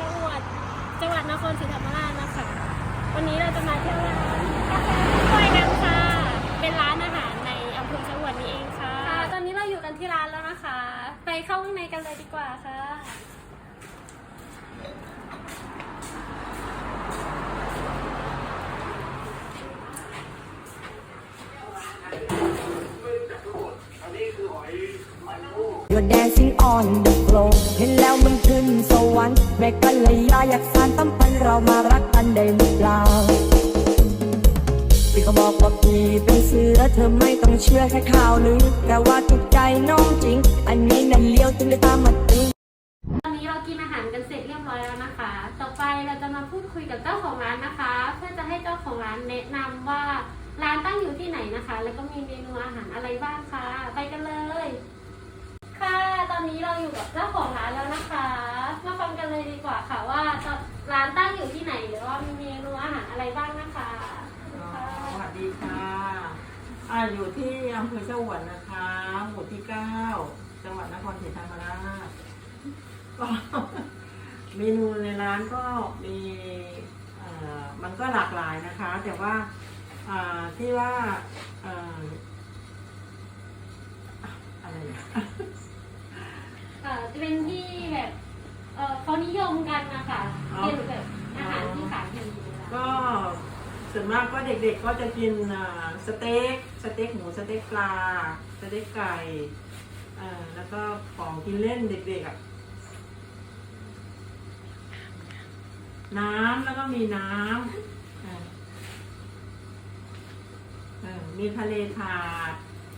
จังหวัดจังหวัดนครศรีธรรมราชนะคะ วันนี้เราจะมาเที่ยวร้านกาแฟกล้ยกันค่ะ เป็นร้านอาหารในอำเภอจังหวัดนี้เองค่ะ ตอนนี้เราอยู่กันที่ร้านแล้วนะคะ ไปเข้าข้างในกันเลยดีกว่าค่ะอันนี้คือหอยมันมู You're dancing on the floor เห็นแล้วมันขึ้นสวรรค์แม่ก็เลยอยากสานสัมพันธ์เรามารักกันได้หรือเปล่าพี่ก็บอกว่าพี่เป็นเสือเธอไม่ต้องเชื่อแค่ข่าวลือแต่ว่าถูกใจน้องจริง อันนี้นั่นเลี้ยวถึงได้ตามมาตึงตอนนี้เรากินอาหารกันเสร็จเรียบร้อยแล้วนะคะ ต่อไปเราจะมาพูดคุยกับเจ้าของร้านนะคะ เพื่อจะให้เจ้าของร้านแนะนำว่าร้านตั้งอยู่ที่ไหนนะคะ แล้วก็มีเมนูอาหารอะไรบ้างคะไปกันเลย ค่ะ ต อนนี้เราอยู่กับเจ้าของร้านแล้วนะคะ มาฟังกันเลยดีกว่าค่ะว่าร้านตั้งอยู่ที่ไหนหรือว่ามีเมนูอาหารอะไรบ้างนะคะสวัสดีค่ะอ่าอยู่ที่อำเภอเจ้าหวนนะคะหมู่ที่เก้าจังหวัดนครศรีธรรมราชก็เมนูในร้านก็มีอ่มันก็หลากหลายนะคะ แต่ว่าอ่าที่ว่าอ่ออะไร เป็นที่แบบเออเขานิยมกันนะคะเป็นแบบอาหารที่ขายอยู่ในร้านก็ส่วนมากก็เด็กๆก็จะกินอ่าสเต็กสเต็กหมูสเต็กปลาสเต็กไก่อ่าแล้วก็ของกินเล่นเด็กๆอะน้ำแล้วก็มีน้ำอ่าเออมีทะเลถาด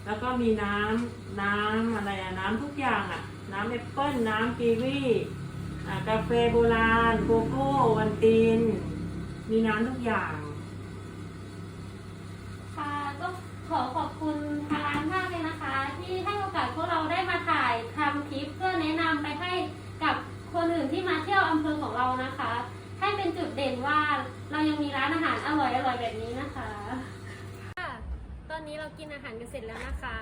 แล้วก็มีน้ำน้ำอะไรอะน้ำทุกอย่างอะ น้ำแอปเปิ้ลน้ำกีวีอ่ากาแฟโบราณ โกโก้วันตินมีน้ำทุกอย่าง ค่ะก็ขอขอบคุณทางร้านมากเลยนะคะ ที่ให้โอกาสพวกเราได้มาถ่ายทำคลิปเพื่อแนะนำไปให้กับคนอื่นที่มาเที่ยวอำเภอของเรานะคะ ให้เป็นจุดเด่นว่าเรายังมีร้านอาหารอร่อยอร่อยๆแบบนี้นะคะค่ะตอนนี้เรากินอาหารกันเสร็จแล้วนะคะ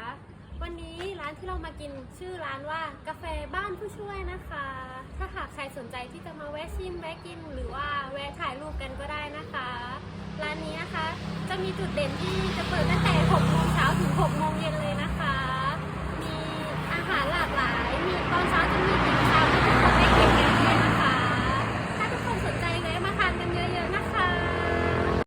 วันนี้ร้านที่เรามากินชื่อร้านว่ากาแฟบ้านผู้ช่วยนะคะ ถ้าหากใครสนใจที่จะมาแวะชิมแวะกิน หรือว่าแวะถ่ายรูปกันก็ได้นะคะ ร้านนี้นะคะ จะมีจุดเด่นที่จะเปิดตั้งแต่6โมงเช้าถึง6โมงเย็น